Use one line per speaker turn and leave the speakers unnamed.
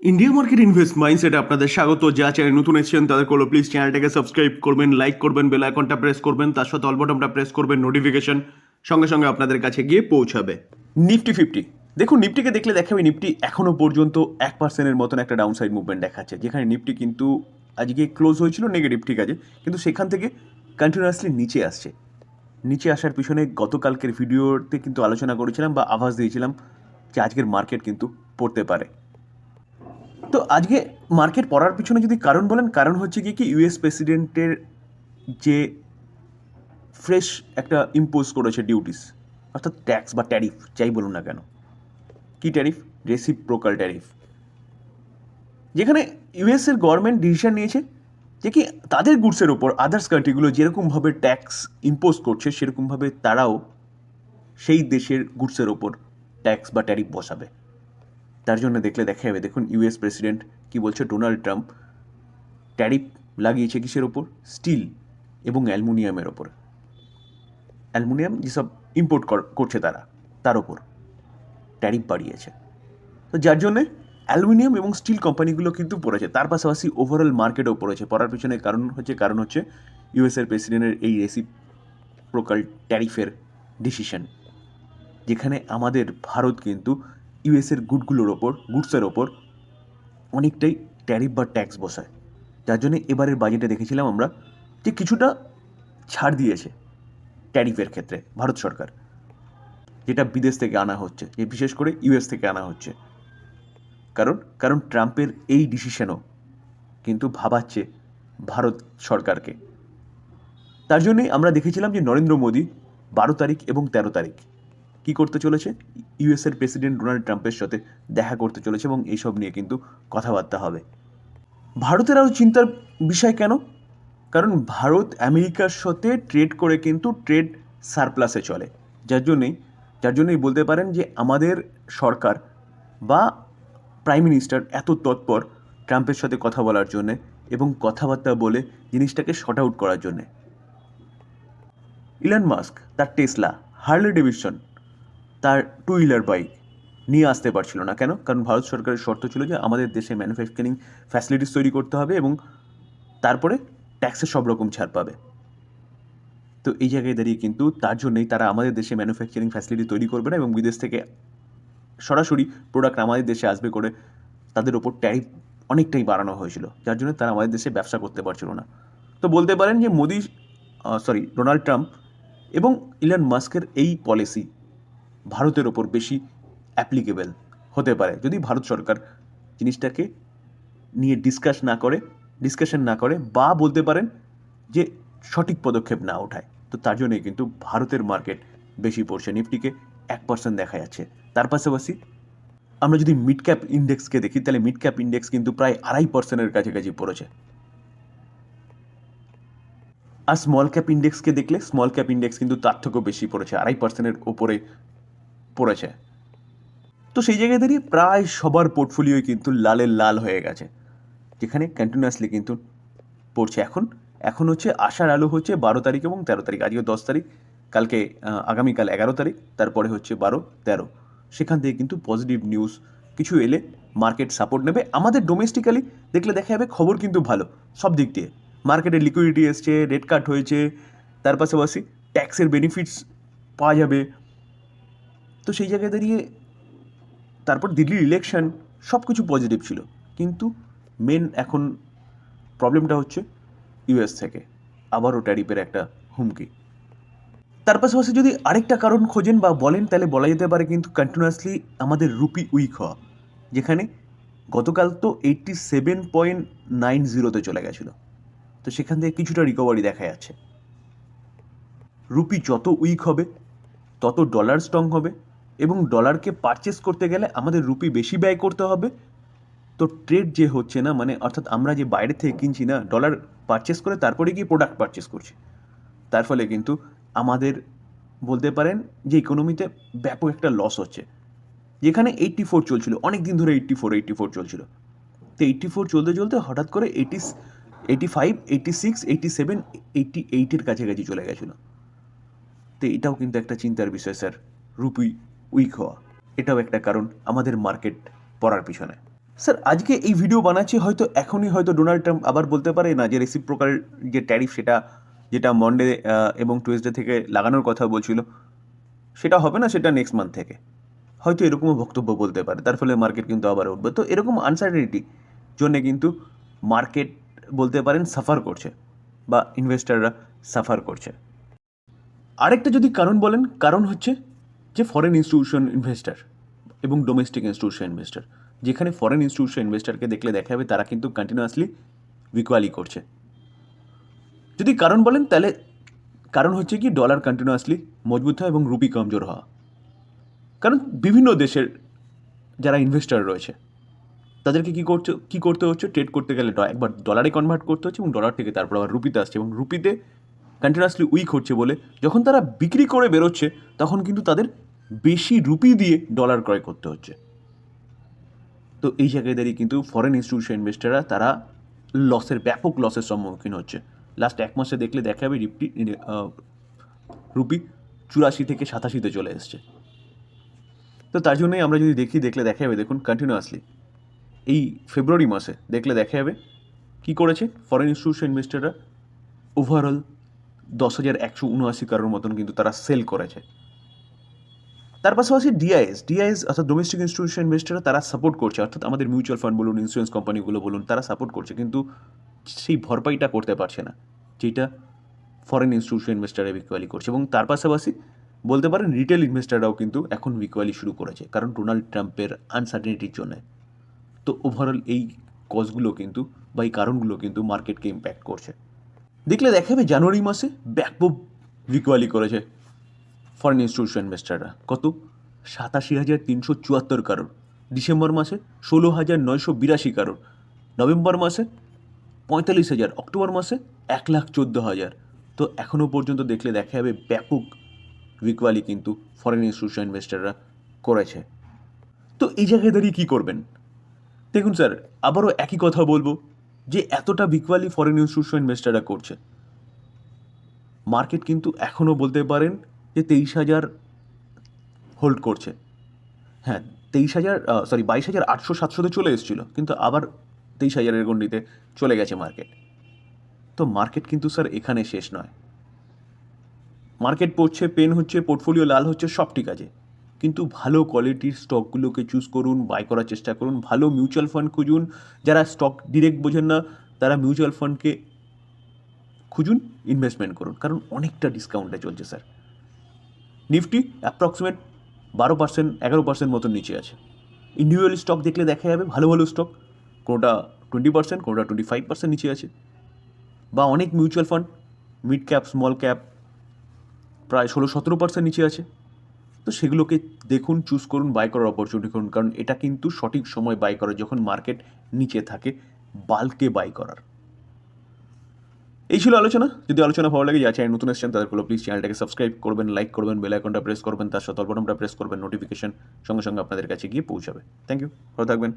India market invest মাইন্ডসেটে আপনাদের স্বাগত। যা চ্যানেল নতুন এসেছেন, তাদের করল প্লিজ চ্যানেলটাকে সাবস্ক্রাইব করবেন লাইক করবেন বেল আইকনটা প্রেস করবেন, তার সাথে অল বটনটা প্রেস করবেন নোটিফিকেশন সঙ্গে সঙ্গে আপনাদের কাছে গিয়ে পৌঁছাবে। নিফটি ফিফটি দেখুন নিফটিকে দেখলে দেখাবে নিফটি এখনও পর্যন্ত এক পার্সেন্টের মতন একটা ডাউন সাইড মুভমেন্ট দেখাচ্ছে। যেখানে নিফটি কিন্তু আজকে ক্লোজ হয়েছিল নেগেটিভ ঠিক আছে? কিন্তু সেখান থেকে কন্টিনিউয়াসলি নিচে আসছে। নিচে আসার পিছনে গতকালকের ভিডিওতে কিন্তু আলোচনা করেছিলাম বা আভাস দিয়েছিলাম যে আজকের মার্কেট কিন্তু পড়তে পারে। তো আজকে মার্কেট পড়ার পিছনে যদি কারণ বলেন, কারণ হচ্ছে কি কি ইউএস প্রেসিডেন্টের যে ফ্রেশ একটা ইম্পোজ করেছে ডিউটিস অর্থাৎ ট্যাক্স বা ট্যারিফ যাই বলুন না কেন। কি ট্যারিফ রেসিপ্রোকাল ট্যারিফ যেখানে ইউএসের গভর্নমেন্ট ডিসিশন নিয়েছে যে কি তাদের গুডসের ওপর আদার্স কান্ট্রিগুলো যেরকমভাবে ট্যাক্স ইম্পোজ করছে, সেরকমভাবে তারাও সেই দেশের গুডসের ওপর ট্যাক্স বা ট্যারিফ বসাবে। তার জন্য দেখলে দেখা যাবে দেখুন ইউএস প্রেসিডেন্ট কি বলছে? ডোনাল্ড ট্রাম্প ট্যারিফ লাগিয়েছে কিসের ওপর? স্টিল এবং অ্যালুমিনিয়ামের ওপর। অ্যালুমিনিয়াম যেসব ইম্পোর্ট করছে তারা, তার ওপর ট্যারিফ বাড়িয়েছে। তো যার জন্যে অ্যালুমিনিয়াম এবং স্টিল কোম্পানিগুলো কিন্তু পড়েছে। তার পাশাপাশি ওভারঅল মার্কেটও পড়েছে। পড়ার পিছনে কারণ হচ্ছে কারণ হচ্ছে ইউএসের প্রেসিডেন্টের এই রেসিপ্রোকাল ট্যারিফের ডিসিশন যেখানে আমাদের ভারত কিন্তু ইউএসের গুডগুলোর ওপর, গুডসের ওপর অনেকটাই ট্যারিফ বা ট্যাক্স বসায়। যার জন্য এবারের বাজেটে দেখেছিলাম আমরা যে কিছুটা ছাড় দিয়েছে ট্যারিফের ক্ষেত্রে ভারত সরকার। যেটা বিদেশ থেকে আনা হচ্ছে, যে বিশেষ করে ইউএস থেকে আনা হচ্ছে। কারণ কারণ ট্রাম্পের এই ডিসিশনও কিন্তু ভাবাচ্ছে ভারত সরকারকে। তার জন্যই আমরা দেখেছিলাম যে নরেন্দ্র মোদী বারো তারিখ এবং তেরো তারিখ কি করতে চলেছে? ইউএসের প্রেসিডেন্ট ডোনাল্ড ট্রাম্পের সাথে দেখা করতে চলেছে এবং এইসব নিয়ে কিন্তু কথাবার্তা হবে। ভারতের আরও চিন্তার বিষয় কেন? কারণ ভারত আমেরিকার সাথে ট্রেড করে কিন্তু ট্রেড সারপ্লাসে চলে। যার জন্যেই, যার জন্যই বলতে পারেন যে আমাদের সরকার বা প্রাইম মিনিস্টার এত তৎপর ট্রাম্পের সাথে কথা বলার জন্যে এবং কথাবার্তা বলে জিনিসটাকে শর্ট আউট করার জন্যে। ইলন মাস্ক তার টেসলা হার্লে ডেভিডসন তার টু হুইলার বাইক নিয়ে আসতে পারছিল না। কেন? কারণ ভারত সরকারের শর্ত ছিল যে আমাদের দেশে ম্যানুফ্যাকচারিং ফ্যাসিলিটিস তৈরি করতে হবে এবং তারপরে ট্যাক্সের সব রকম ছাড় পাবে। তো এই জায়গায় দাঁড়িয়ে কিন্তু তার জন্যই তারা আমাদের দেশে ম্যানুফ্যাকচারিং ফ্যাসিলিটি তৈরি করবে না এবং বিদেশ থেকে সরাসরি প্রোডাক্ট আমাদের দেশে আসবে করে তাদের ওপর ট্যারিফ অনেকটাই বাড়ানো হয়েছিল। যার জন্য তারা আমাদের দেশে ব্যবসা করতে পারছিল না। তো বলতে পারেন যে মোদি সরি ডোনাল্ড ট্রাম্প এবং ইলন মাস্কের এই পলিসি ভারতের ওপর বেশি অ্যাপ্লিকেবেল হতে পারে। যদি ভারত সরকার জিনিসটাকে নিয়ে ডিসকাস না করে ডিসকাশন না করে বা বলতে পারেন যে সঠিক পদক্ষেপ না ওঠায়, তো তার জন্যই কিন্তু ভারতের মার্কেট বেশি পড়ছে। নিফটিকে এক পার্সেন্ট দেখা যাচ্ছে। তার পাশাপাশি আমরা যদি মিড ক্যাপ ইন্ডেক্সকে দেখি, তাহলে মিড ক্যাপ ইন্ডেক্স কিন্তু প্রায় আড়াই পার্সেন্টের কাছাকাছি পড়েছে। আর স্মল ক্যাপ ইন্ডেক্সকে দেখলে স্মল ক্যাপ ইন্ডেক্স কিন্তু তার থেকেও বেশি পড়েছে, আড়াই পার্সেন্টের ওপরে পড়েছে। তো সেই জায়গায় দাঁড়িয়ে প্রায় সবার পোর্টফোলিওই কিন্তু লালের লাল হয়ে গেছে, যেখানে কন্টিনিউয়াসলি কিন্তু পড়ছে। এখন এখন হচ্ছে আশার আলো হচ্ছে বারো তারিখ এবং তেরো তারিখ, আজকে দশ তারিখ, কালকে আগামীকাল এগারো তারিখ, তারপরে হচ্ছে বারো, তেরো। সেখান থেকে কিন্তু পজিটিভ নিউজ কিছু এলে মার্কেট সাপোর্ট নেবে। আমাদের ডোমেস্টিক্যালি দেখলে দেখা যাবে খবর কিন্তু ভালো, সব দিক দিয়ে। মার্কেটে লিকুইডিটি এসছে রেট কাট হয়েছে, তার পাশাপাশি ট্যাক্সের বেনিফিটস পাওয়া যাবে তো সেই জায়গায় দাঁড়িয়ে তারপর দিল্লির ইলেকশন সব কিছু পজিটিভ ছিল। কিন্তু মেন এখন প্রবলেমটা হচ্ছে ইউএস থেকে। আবারও ট্যারিফের একটা হুমকি। তার পাশাপাশি যদি আরেকটা কারণ খোঁজেন বা বলেন, তাহলে বলা যেতে পারে কিন্তু কন্টিনিউয়াসলি আমাদের রুপি উইক হওয়া, যেখানে গতকাল তো এইটটি সেভেন পয়েন্ট নাইন জিরোতে চলে গেছিল। তো সেখান থেকে কিছুটা রিকভারি দেখা যাচ্ছে। রুপি যত উইক হবে, তত ডলার স্ট্রং হবে এবং ডলারকে পারচেস করতে গেলে আমাদের রুপি বেশি ব্যয় করতে হবে। তো ট্রেড যে হচ্ছে না মানে অর্থাৎ আমরা যে বাইরে থেকে কিনছি না ডলার পারচেস করে তারপরে গিয়ে প্রোডাক্ট পারচেস করছি। তার ফলে কিন্তু আমাদের বলতে পারেন যে ইকোনমিতে ব্যাপক একটা লস হচ্ছে। যেখানে এইট্টি ফোর চলছিল অনেক দিন ধরে এইট্টি ফোর এইট্টি ফোর চলছিল। তো এইট্টি ফোর চলতে চলতে হঠাৎ করে eighty eighty five eighty six eighty seven eighty এইটের কাছাকাছি চলে গেছিল। তো এটাও কিন্তু একটা চিন্তার বিষয়, স্যার। রুপি উইক হওয়া। এটাও একটা কারণ আমাদের মার্কেট পড়ার পিছনে। স্যার আজকে এই ভিডিও বানাচ্ছি, হয়তো এখনই হয়তো ডোনাল্ড ট্রাম্প আবার বলতে পারে না যে রেসিপ্রোকাল যে ট্যারিফ সেটা, যেটা মন্ডে এবং টুয়েসডে থেকে লাগানোর কথা বলছিল, সেটা হবে না সেটা নেক্সট মান্থ থেকে। হয়তো এরকমও বক্তব্য বলতে পারে, তার ফলে মার্কেট কিন্তু আবার উঠবে। তো এরকম আনসার্টেনিটি জন্যে কিন্তু মার্কেট বলতে পারেন সাফার করছে, বা ইনভেস্টাররা সাফার করছে। আরেকটা যদি কারণ বলেন, কারণ হচ্ছে যে ফরেন ইনস্টিটিউশন ইনভেস্টার এবং ডোমেস্টিক ইনস্টিটিউশন ইনভেস্টার যেখানে ফরেন ইনস্টিটিউশন ইনভেস্টারকে দেখলে দেখা যাবে তারা কিন্তু কন্টিনিউয়াসলি উইকোয়ালি করছে। যদি কারণ বলেন, তাহলে কারণ হচ্ছে কি ডলার কন্টিনিউয়াসলি মজবুত হয় এবং রুপি কমজোর হওয়া। কারণ বিভিন্ন দেশের যারা ইনভেস্টার রয়েছে, তাদেরকে কী করছে কী করতে হচ্ছে? ট্রেড করতে গেলে একবার ডলারে কনভার্ট করতে হচ্ছে এবং ডলার থেকে তারপর আবার রুপিতে আসছে এবং রুপিতে কন্টিনিউয়াসলি উইক হচ্ছে বলে, যখন তারা বিক্রি করে বেরোচ্ছে, তখন কিন্তু তাদের বেশি রুপি দিয়ে ডলার ক্রয় করতে হচ্ছে। তো এই জায়গায় দাঁড়িয়ে কিন্তু ফরেন ইনস্টিটিউশন ইনভেস্টাররা তারা লসের ব্যাপক লসের সম্মুখীন হচ্ছে। লাস্ট এক মাসে দেখলে দেখা যাবে রিপটি রুপি চুরাশি থেকে সাতাশিতে চলে এসছে। তো তার জন্যই আমরা যদি দেখি, দেখলে দেখা যাবে দেখুন কন্টিনিউয়াসলি এই ফেব্রুয়ারি মাসে দেখলে দেখা যাবে কী করেছে ফরেন ইনস্টিটিউশন ইনভেস্টাররা ওভারঅল দশ হাজার একশো উনআশি কারোর মতন কিন্তু তারা সেল করেছে। তার পাশাপাশি ডিআইএস ডিআইএস অর্থাৎ ডোমেস্টিক ইনস্টিটিউশন ইনভেস্টাররা তারা সাপোর্ট করছে। অর্থাৎ আমাদের মিউচুয়াল ফান্ড বলুন ইন্স্যুরেন্স কোম্পানিগুলো বলুন, তারা সাপোর্ট করছে। কিন্তু সেই ভরপাইটা করতে পারছে না, যেটা ফরেন ইনস্টিটিউশন ইনভেস্টাররা বিকোয়ালি করছে। এবং তার পাশাপাশি বলতে পারেন রিটেল ইনভেস্টাররাও কিন্তু এখন বিকোয়ালি শুরু করেছে, কারণ ডোনাল্ড ট্রাম্পের আনসার্টেনিটির জন্য। তো ওভারঅল এই কজগুলো কিন্তু বা এই কারণগুলো কিন্তু মার্কেটকে ইম্প্যাক্ট করছে। দেখলে দেখা যাবে জানুয়ারি মাসে ব্যাপক বিকোয়ালি করেছে ফরেন ইনস্টিটিউশন ইনভেস্টাররা কত? সাতাশি হাজার তিনশো চুয়াত্তর কারোর ডিসেম্বর মাসে ষোলো হাজার নয়শো বিরাশি কারোর নভেম্বর মাসে পঁয়তাল্লিশ হাজার। অক্টোবর মাসে এক লাখ চোদ্দ হাজার। তো এখনও পর্যন্ত দেখলে দেখা যাবে ব্যাপক উইকওয়ালি কিন্তু ফরেন ইনস্টিটিউশন ইনভেস্টাররা করেছে। তো এই জায়গায় দাঁড়িয়ে কী করবেন? দেখুন স্যার, আবারও একই কথা বলব। যে এতটা বিকওয়ালি ফরেন ইনস্টিটিউশন ইনভেস্টাররা করছে। মার্কেট কিন্তু এখনও বলতে পারেন যে তেইশ হাজার হোল্ড করছে। হ্যাঁ তেইশ হাজার সরি বাইশ হাজার আটশো সাতশোতে চলে এসেছিল, কিন্তু আবার তেইশ হাজারের গণ্ডিতে চলে গেছে মার্কেট তো মার্কেট কিন্তু স্যার এখানে শেষ নয়। মার্কেট পড়ছে পেন হচ্ছে পোর্টফোলিও লাল হচ্ছে, সব ঠিক আছে। কিন্তু ভালো কোয়ালিটির স্টকগুলোকে চুজ করুন বাই করার চেষ্টা করুন, ভালো মিউচুয়াল ফান্ড খুঁজুন, যারা স্টক ডিরেক্ট বোঝেন না, তারা মিউচুয়াল ফান্ডকে খুঁজুন ইনভেস্টমেন্ট করুন, কারণ অনেকটা ডিসকাউন্টে চলছে স্যার নিফটি অ্যাপ্রক্সিমেট বারো পার্সেন্ট এগারো পার্সেন্ট মতন নিচে আছে। ইন্ডিভিজুয়াল স্টক দেখলে দেখা যাবে ভালো ভালো স্টক কোনোটা টোয়েন্টি পার্সেন্ট কোনোটা টোয়েন্টি ফাইভ পার্সেন্ট নিচে আছে। বা অনেক mutual fund mid cap small cap প্রায় ষোলো সতেরো পার্সেন্ট নিচে আছে। তো সেগুলোকে দেখুন চুজ করুন বাই করার অপরচুনিটি করুন কারণ এটা কিন্তু সঠিক সময় বাই করা যখন মার্কেট নিচে থাকে বাল্কে বাই করার। এই ছিল আলোচনা। যদি আলোচনা ভালো লাগে যা চ্যানেল নতুন এসেছেন তাদেরগুলো প্লিজ চ্যানেলটাকে সাবস্ক্রাইব করবেন লাইক করবেন বেল আইকনটা প্রেস করবেন, তার সাথে বাটনটা প্রেস করবেন নোটিফিকেশন সঙ্গে সঙ্গে আপনাদের কাছে গিয়ে পৌঁছাবে। থ্যাংক ইউ ভালো থাকবেন।